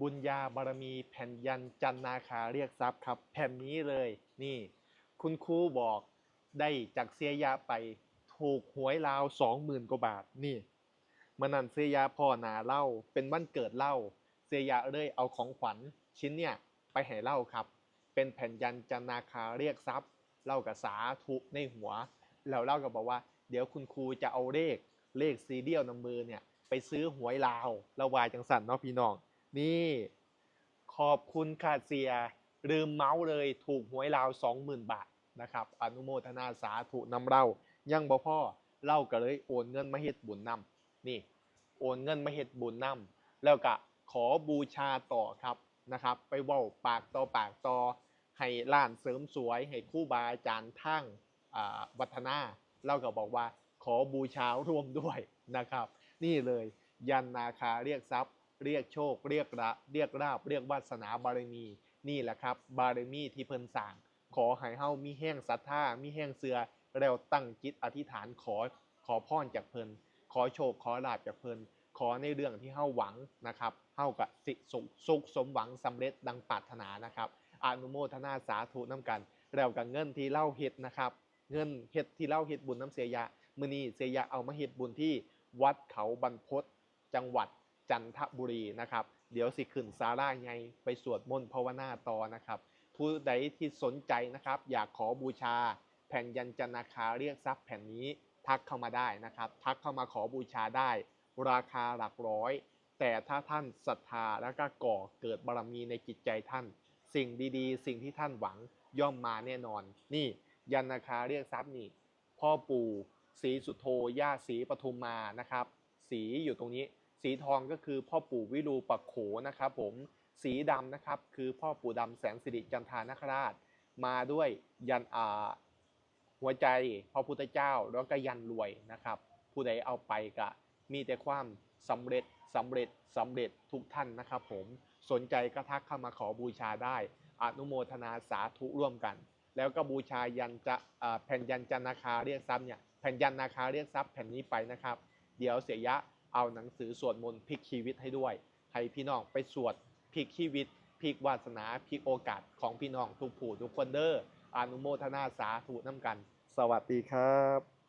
บุญญาบารมีแผ่นยันจันนาคาเรียกทรัพย์ครับ แผ่นนี้เลยนี่ คุณครูบอกได้จากเสียยาไปถูกหวยราวสองหมื่นกว่าบาทนี่มันนั่นเสียยาพ่อนาเล่าเป็นวันเกิดเล่า เสียยาเลยเอาของขวัญชิ้นเนี่ยไปให้เล่าครับ เป็นแผ่นยันจันนาคาเรียกทรัพย์เล่ากับสาธุในหัว แล้วเล่าก็บบอกว่า เดี๋ยวคุณครูจะเอาเลขเลขซีเรียลนำมือเนี่ยไปซื้อหวยลาวระวายจังสันเนาะพี่น้อง นี่ ขอบคุณค่ะเสียลืมเมาส์เลยถูกหวยลาว20,000บาทนะครับ อนุโมทนาสาธุนำเล่ายังบ่พ่อเล่าก็เลยโอนเงินมาเฮ็ดบุญนำนี่ โอนเงินมาเฮ็ดบุญนำแล้วก็ขอบูชาต่อครับนะครับ ไปเว้าปากต่อปากต่อให้ร้านเสริมสวย ให้คู่บาอาจารย์ทั้งวัฒนาเล่าก็บอกว่าขอบูชาร่วมด้วยนะครับ นี่เลยยันนาคาเรียกทรัพย์ เรียกโชค เรียกระเรียกราบ เรียกวาสนาบารมี นี่แหละครับ บารมีที่เพิ่นสร้าง ขอให้เฮามีแห้งศรัทธามีแห้งเสือแล้วตั้งจิตอธิษฐานขอขอพรจากเพิ่นขอโชคขอลาบจากเพิ่นขอในเรื่องที่เฮาหวังนะครับเฮากับสิสุขสุขสมหวังสำเร็จดังปรารถนานะครับอนุโมทนาสาธุน้ำกัน แล้วกับเงินที่เล่าเฮ็ดนะครับ เงินเฮ็ดที่เล่าเฮ็ดบุญน้ำเสียยะ มือนี้เสียยะเอามาเฮ็ดบุญที่วัดเขาบรรพตจังหวัด จันทบุรีนะครับ เดี๋ยวสิขึ้นซาร่าไงไปสวดมนต์ภาวนาต่อนะครับ ผู้ใดที่สนใจนะครับ อยากขอบูชา แผ่นยันจันนาคาเรียกทรัพย์แผ่นนี้ทักเข้ามาได้นะครับ ทักเข้ามาขอบูชาได้ ราคาหลักร้อย แต่ถ้าท่านศรัทธาแล้วก็ก่อเกิดบารมีในจิตใจท่าน สิ่งดีๆ สิ่งที่ท่านหวังย่อมมาแน่นอน นี่ยันนาคาเรียกทรัพย์นี่พ่อปู่ศรีสุโธย่าศรีปทุมมานะครับสีอยู่ตรงนี้ สีทองก็คือพ่อปู่วิรูปักโขนะครับผมสีดำนะครับคือพ่อปู่ดำแสนสิริจันทานคราช มาด้วยยันอาหัวใจพระพุทธเจ้าแล้วก็ยันรวยนะครับ ผู้ใดเอาไปก็มีแต่ความสำเร็จสำเร็จสำเร็จทุกท่านนะครับผมสนใจก็ทักเข้ามาขอบูชาได้อนุโมทนาสาธุร่วมกัน แล้วก็บูชายันจะแผ่นยันจันนาคาเรียกทรัพย์เนี่ยแผ่นยันนาคาเรียกทรัพย์แผ่นนี้ไปนะครับ เดี๋ยวเสียยะ เอาหนังสือสวดมนต์พลิกชีวิตให้ด้วยให้พี่น้องไปสวดพลิกชีวิตพลิกวาสนาพลิกโอกาสของพี่น้องทุกผู้ทุกคนเด้ออนุโมทนาสาธุน้ำกัน สวัสดีครับ